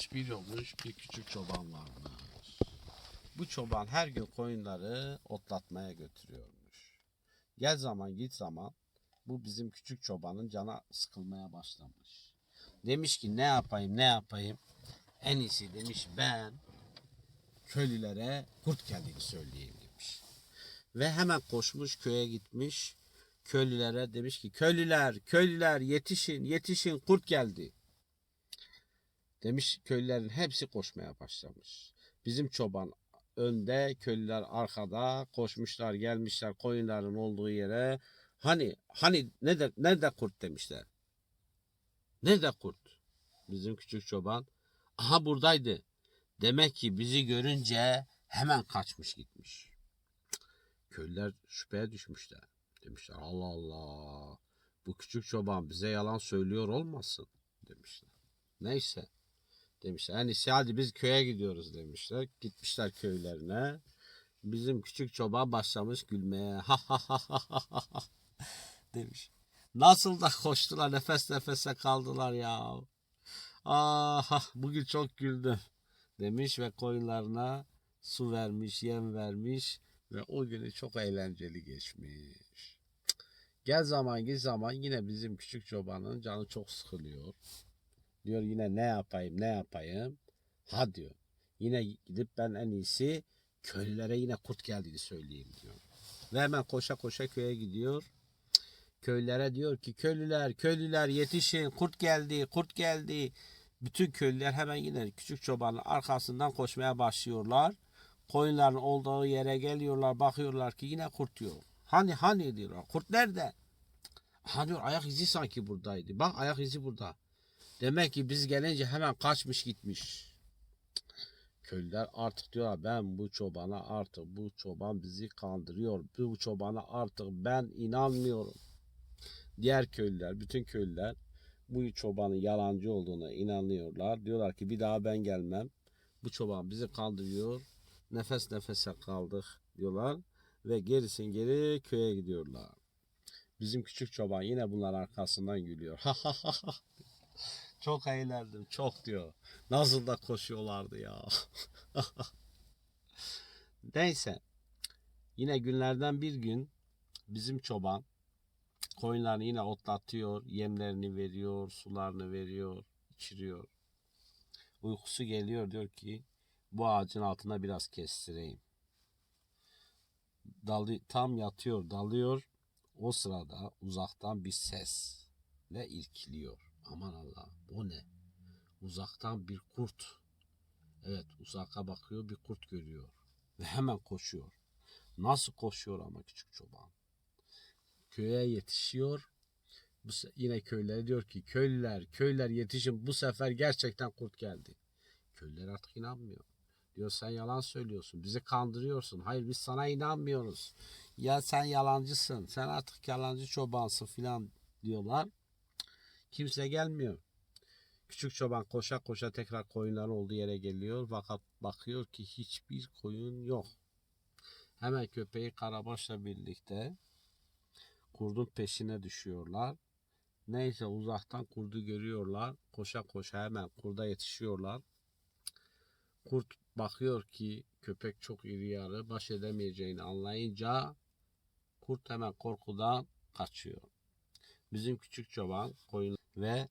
varmış bir yokmuş bir küçük çoban varmış. Bu çoban her gün koyunları otlatmaya götürüyormuş. Gel zaman git zaman bu bizim küçük çobanın cana sıkılmaya başlamış. Demiş ki ne yapayım ne yapayım. En iyisi demiş ben köylülere kurt geldiğini söyleyeyim demiş. Ve hemen koşmuş köye gitmiş. Köylülere demiş ki köylüler köylüler yetişin yetişin kurt geldi. Demiş köylülerin hepsi koşmaya başlamış. Bizim çoban önde, köylüler arkada koşmuşlar, gelmişler koyunların olduğu yere. Hani hani nerede nerede kurt demişler. Nerede kurt? Bizim küçük çoban aha buradaydı. Demek ki bizi görünce hemen kaçmış gitmiş. Köylüler şüpheye düşmüşler. Demişler Allah Allah bu küçük çoban bize yalan söylüyor olmasın demişler. Neyse demişler. En iyisi hadi biz köye gidiyoruz demişler. Gitmişler köylerine. Bizim küçük çoban başlamış gülmeye. Ha ha ha ha ha ha demiş. Nasıl da koştular nefes nefese kaldılar ya. Ah bugün çok güldüm demiş ve koyunlarına su vermiş, yem vermiş ve o günü çok eğlenceli geçmiş. Gel zaman git zaman yine bizim küçük çobanın canı çok sıkılıyor. Diyor yine ne yapayım ne yapayım. Ha diyor. Yine gidip ben en iyisi köylülere yine kurt geldiğini söyleyeyim diyor. Ve hemen koşa koşa köye gidiyor. Köylülere diyor ki köylüler köylüler yetişin kurt geldi kurt geldi. Bütün köylüler hemen yine küçük çobanın arkasından koşmaya başlıyorlar. Koyunların olduğu yere geliyorlar bakıyorlar ki yine kurt yok. Hani hani diyorlar kurt nerede? Ha diyor ayak izi sanki buradaydı. Bak ayak izi burada. Demek ki biz gelince hemen kaçmış gitmiş. Köylüler artık diyorlar ben bu çobana artık bu çoban bizi kandırıyor. Bu çobana artık ben inanmıyorum. Diğer köylüler, bütün köylüler bu çobanın yalancı olduğuna inanıyorlar. Diyorlar ki bir daha ben gelmem. Bu çoban bizi kandırıyor. Nefes nefese kaldık diyorlar. Ve gerisin geri köye gidiyorlar. Bizim küçük çoban yine bunların arkasından gülüyor. Çok eğlendim çok diyor. Nasıl da koşuyorlardı ya. Neyse. Yine günlerden bir gün bizim çoban koyunlarını yine otlatıyor. Yemlerini veriyor, sularını veriyor, içiriyor. Uykusu geliyor diyor ki bu ağacın altına biraz kestireyim. Dalı, tam yatıyor, dalıyor. O sırada uzaktan bir sesle irkiliyor. Aman Allah o ne? Uzaktan bir kurt. Evet uzaka bakıyor bir kurt görüyor. Ve hemen koşuyor. Nasıl koşuyor ama küçük çoban. Köye yetişiyor. Bu yine köylere diyor ki köylüler köylüler yetişin bu sefer gerçekten kurt geldi. Köylüler artık inanmıyor. Diyor sen yalan söylüyorsun. Bizi kandırıyorsun. Hayır biz sana inanmıyoruz. Ya sen yalancısın. Sen artık yalancı çobansın filan diyorlar. Kimse gelmiyor. Küçük çoban koşa koşa tekrar koyunların olduğu yere geliyor. Fakat bakıyor ki hiçbir koyun yok. Hemen köpeği Karabaş'la birlikte kurdun peşine düşüyorlar. Neyse uzaktan kurdu görüyorlar. Koşa koşa hemen kurda yetişiyorlar. Kurt bakıyor ki köpek çok iri yarı baş edemeyeceğini anlayınca kurt hemen korkudan kaçıyor. Bizim küçük çoban koyun ve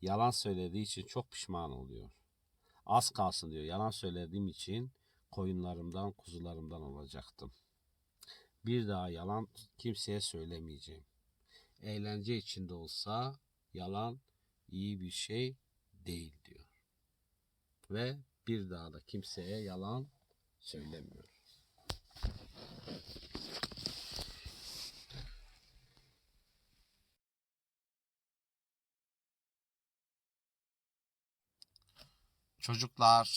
yalan söylediği için çok pişman oluyor. Az kalsın diyor. Yalan söylediğim için koyunlarımdan, kuzularımdan olacaktım. Bir daha yalan kimseye söylemeyeceğim. Eğlence içinde olsa yalan iyi bir şey değil diyor. Ve bir daha da kimseye yalan söylemiyor. Çocuklar,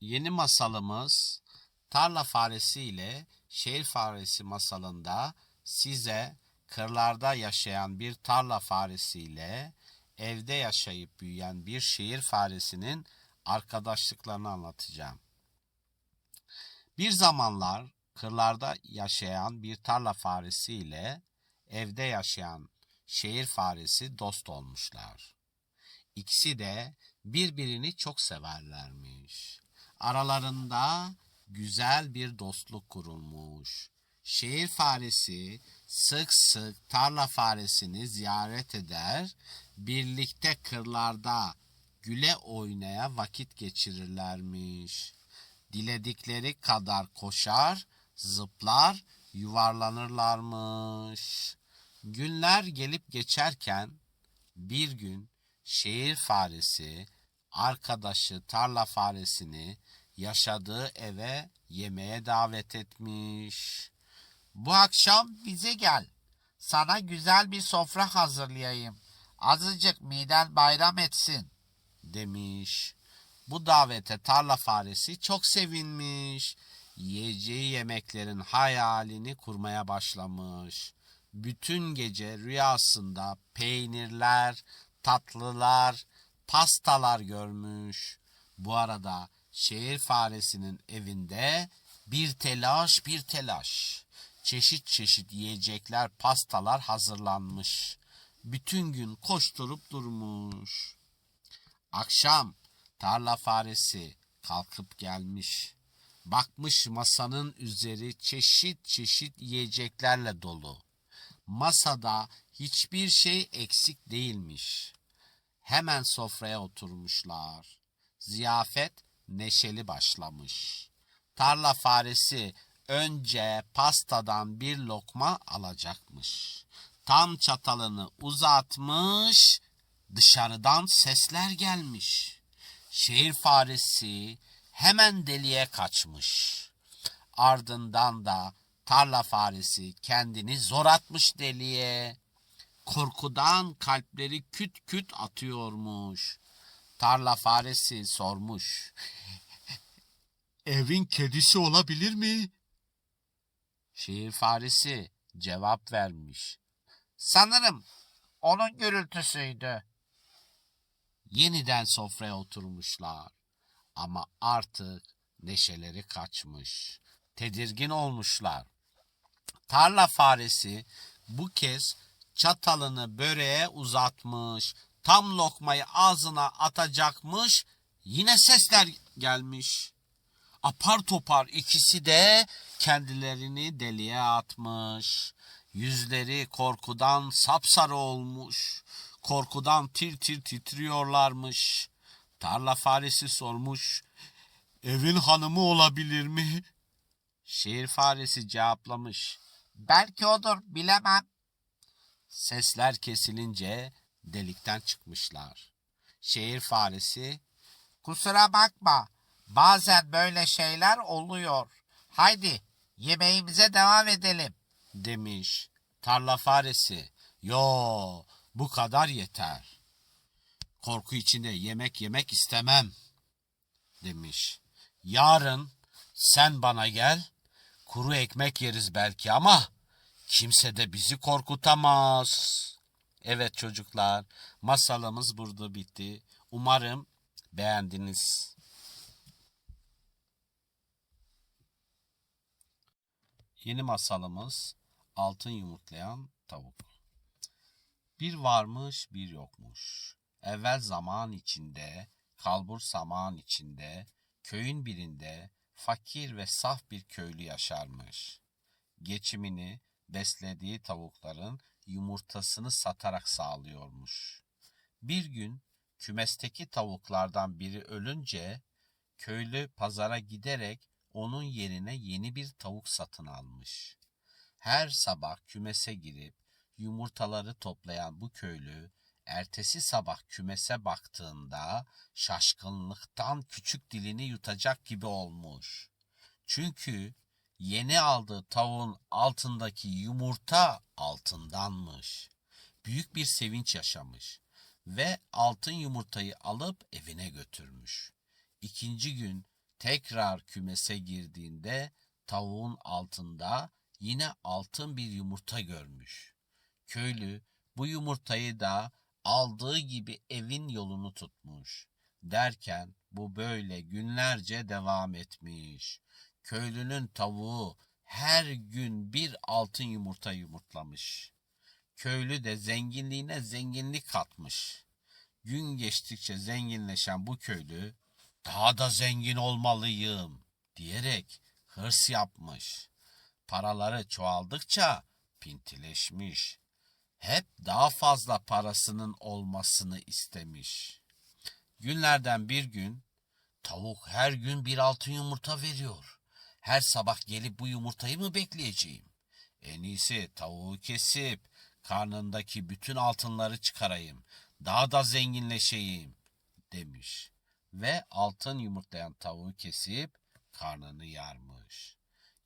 yeni masalımız tarla faresi ile şehir faresi masalında size kırlarda yaşayan bir tarla faresi ile evde yaşayıp büyüyen bir şehir faresinin arkadaşlıklarını anlatacağım. Bir zamanlar kırlarda yaşayan bir tarla faresi ile evde yaşayan şehir faresi dost olmuşlar. İkisi de birbirini çok severlermiş. Aralarında güzel bir dostluk kurulmuş. Şehir faresi sık sık tarla faresini ziyaret eder, birlikte kırlarda güle oynaya vakit geçirirlermiş. Diledikleri kadar koşar, zıplar, yuvarlanırlarmış. Günler gelip geçerken bir gün şehir faresi arkadaşı tarla faresini yaşadığı eve yemeğe davet etmiş. Bu akşam bize gel. Sana güzel bir sofra hazırlayayım. Azıcık miden bayram etsin demiş. Bu davete tarla faresi çok sevinmiş. Yiyeceği yemeklerin hayalini kurmaya başlamış. Bütün gece rüyasında peynirler, tatlılar, pastalar görmüş. Bu arada şehir faresinin evinde bir telaş bir telaş. Çeşit çeşit yiyecekler, pastalar hazırlanmış. Bütün gün koşturup durmuş. Akşam tarla faresi kalkıp gelmiş. Bakmış masanın üzeri çeşit çeşit yiyeceklerle dolu. Masada hiçbir şey eksik değilmiş. Hemen sofraya oturmuşlar. Ziyafet neşeli başlamış. Tarla faresi önce pastadan bir lokma alacakmış. Tam çatalını uzatmış, dışarıdan sesler gelmiş. Şehir faresi hemen deliğe kaçmış. Ardından da tarla faresi kendini zor atmış deliğe. Korkudan kalpleri küt küt atıyormuş. Tarla faresi sormuş. Evin kedisi olabilir mi? Şehir faresi cevap vermiş. Sanırım onun gürültüsüydü. Yeniden sofraya oturmuşlar. Ama artık neşeleri kaçmış. Tedirgin olmuşlar. Tarla faresi bu kez çatalını böreğe uzatmış. Tam lokmayı ağzına atacakmış. Yine sesler gelmiş. Apar topar ikisi de kendilerini deliğe atmış. Yüzleri korkudan sapsarı olmuş. Korkudan tir tir titriyorlarmış. Tarla faresi sormuş. Evin hanımı olabilir mi? Şehir faresi cevaplamış. Belki odur bilemem. Sesler kesilince delikten çıkmışlar. Şehir faresi kusura bakma bazen böyle şeyler oluyor. Haydi yemeğimize devam edelim demiş. Tarla faresi yo bu kadar yeter. Korku içinde yemek yemek istemem demiş. Yarın sen bana gel kuru ekmek yeriz belki ama kimse de bizi korkutamaz. Evet çocuklar masalımız burada bitti. Umarım beğendiniz. Yeni masalımız Altın Yumurtlayan Tavuk. Bir varmış bir yokmuş. Evvel zaman içinde, kalbur zaman içinde, köyün birinde fakir ve saf bir köylü yaşarmış. Geçimini beslediği tavukların yumurtasını satarak sağlıyormuş. Bir gün kümesteki tavuklardan biri ölünce köylü pazara giderek onun yerine yeni bir tavuk satın almış. Her sabah kümese girip yumurtaları toplayan bu köylü ertesi sabah kümese baktığında şaşkınlıktan küçük dilini yutacak gibi olmuş. Çünkü yeni aldığı tavuğun altındaki yumurta altındanmış. Büyük bir sevinç yaşamış ve altın yumurtayı alıp evine götürmüş. İkinci gün tekrar kümese girdiğinde tavuğun altında yine altın bir yumurta görmüş. Köylü bu yumurtayı da aldığı gibi evin yolunu tutmuş. Derken bu böyle günlerce devam etmiş. Köylünün tavuğu her gün bir altın yumurta yumurtlamış. Köylü de zenginliğine zenginlik katmış. Gün geçtikçe zenginleşen bu köylü daha da zengin olmalıyım diyerek hırs yapmış. Paraları çoğaldıkça pintileşmiş. Hep daha fazla parasının olmasını istemiş. Günlerden bir gün tavuk her gün bir altın yumurta veriyor. Her sabah gelip bu yumurtayı mı bekleyeceğim? En iyisi tavuğu kesip karnındaki bütün altınları çıkarayım. Daha da zenginleşeyim demiş. Ve altın yumurtlayan tavuğu kesip karnını yarmış.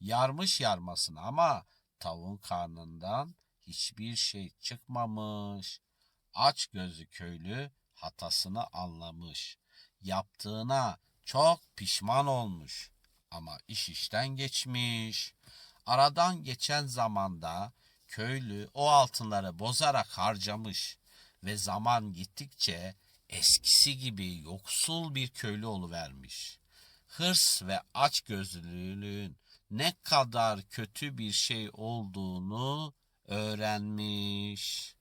Yarmış yarmasına ama tavuğun karnından hiçbir şey çıkmamış. Aç gözlü köylü hatasını anlamış. Yaptığına çok pişman olmuş. Ama iş işten geçmiş. Aradan geçen zamanda köylü o altınları bozarak harcamış ve zaman gittikçe eskisi gibi yoksul bir köylü oluvermiş. Hırs ve açgözlülüğün ne kadar kötü bir şey olduğunu öğrenmiş.